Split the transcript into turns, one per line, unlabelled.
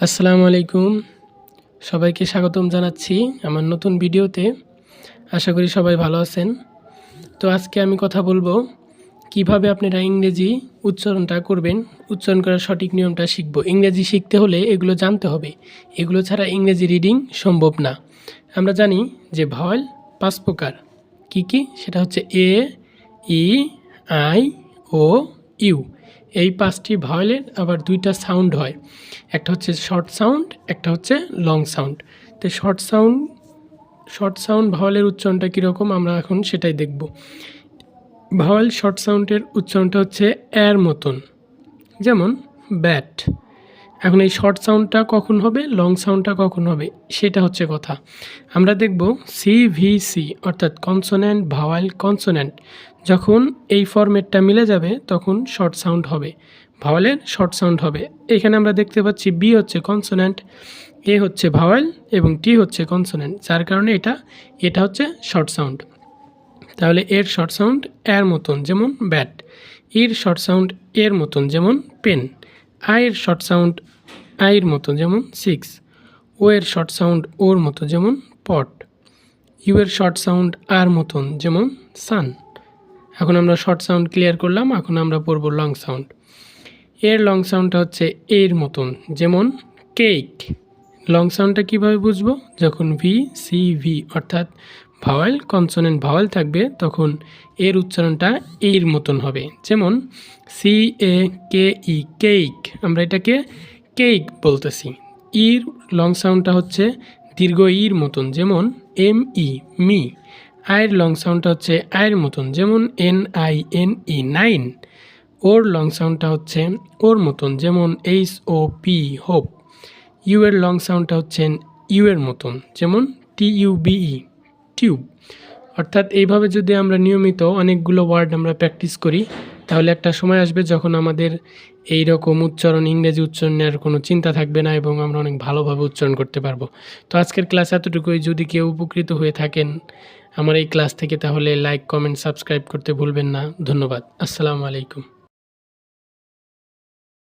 আসসালামু আলাইকুম। সবাইকে স্বাগতম জানাচ্ছি আমার নতুন ভিডিওতে। আশা করি সবাই ভালো আছেন। তো আজকে আমি কথা বলব, কীভাবে আপনারা ইংরেজি উচ্চারণটা করবেন, উচ্চারণ করার সঠিক নিয়মটা শিখব। ইংরেজি শিখতে হলে এগুলো জানতে হবে। এগুলো ছাড়া ইংরেজি রিডিং সম্ভব না। আমরা জানি যে ভাওয়াল পাঁচ প্রকার। কী কী? সেটা হচ্ছে এ, ই, আই, ও, ইউ। এই পাঁচটি ভয়েলের আবার দুইটা সাউন্ড হয়। একটা হচ্ছে শর্ট সাউন্ড একটা হচ্ছে লং সাউন্ড তো শর্ট সাউন্ড শর্ট সাউন্ড ভাওয়ালের উচ্চারণটা কীরকম আমরা এখন সেটাই দেখব। ভাওয়াল শর্ট সাউন্ডের উচ্চারণটা হচ্ছে এর মতন। যেমন ব্যাট এখন এই শর্ট সাউন্ডটা কখন হবে? লং সাউন্ডটা কখন হবে? সেটা হচ্ছে কথা। আমরা দেখব সি অর্থাৎ কনসোন্যান্ট ভাওয়াল কনসোন্যান্ট যখন এই ফরম্যাটটা মিলে যাবে, তখন শর্ট সাউন্ড হবে। ভাওয়ালের শর্ট সাউন্ড হবে। এখানে আমরা দেখতে পাচ্ছি বি হচ্ছে কনসোন্যান্ট এ হচ্ছে ভাওয়াল এবং টি হচ্ছে কনসোন্যান্ট যার কারণে এটা এটা হচ্ছে শর্ট সাউন্ড তাহলে এর শর্ট সাউন্ড এর মতন যেমন ব্যাট ইর শর্ট সাউন্ড এর মতন যেমন পেন আয়ের শর্ট সাউন্ড আয়ের মতো যেমন সিক্স ও এর শর্ট সাউন্ড ওর মতো যেমন পট ইউ এর শর্ট সাউন্ড আর মতন যেমন সান এখন আমরা শর্ট সাউন্ড ক্লিয়ার করলাম, এখন আমরা পড়ব লং সাউন্ড এর লং সাউন্ডটা হচ্ছে এর মতন যেমন কেক লং সাউন্ডটা কীভাবে বুঝব? যখন ভি সি ভি অর্থাৎ ভাওয়াল, কনসোনেন্ট ভাওয়াল থাকবে, তখন এর উচ্চারণটা এর মতন হবে। যেমন সি এ কে ই কেক আমরা এটাকে কেক বলতেছি। ইর লং সাউন্ডটা হচ্ছে দীর্ঘ ইর মতন, যেমন এম ই মি। আয়ের লং সাউন্ডটা হচ্ছে আয়ের মতন, যেমন N I N E nine or long সাউন্ডটা হচ্ছে ওর মতন, যেমন H O P hope U এর লং সাউন্ডটা হচ্ছে ইউ এর মতন, যেমন টি ইউ বিই টিউব অর্থাৎ এইভাবে যদি আমরা নিয়মিত অনেকগুলো ওয়ার্ড আমরা প্র্যাকটিস করি, তাহলে একটা সময় আসবে যখন আমাদের এই রকম উচ্চারণ, ইংরেজি উচ্চারণের কোনো চিন্তা থাকবে না এবং আমরা অনেক ভালোভাবে উচ্চারণ করতে পারব। তো আজকের ক্লাস এতটুকুই। যদি কেউ উপকৃত হয়ে থাকেন আমার এই ক্লাস থেকে, তাহলে লাইক কমেন্ট সাবস্ক্রাইব করতে ভুলবেন না। ধন্যবাদ। আসসালামু আলাইকুম।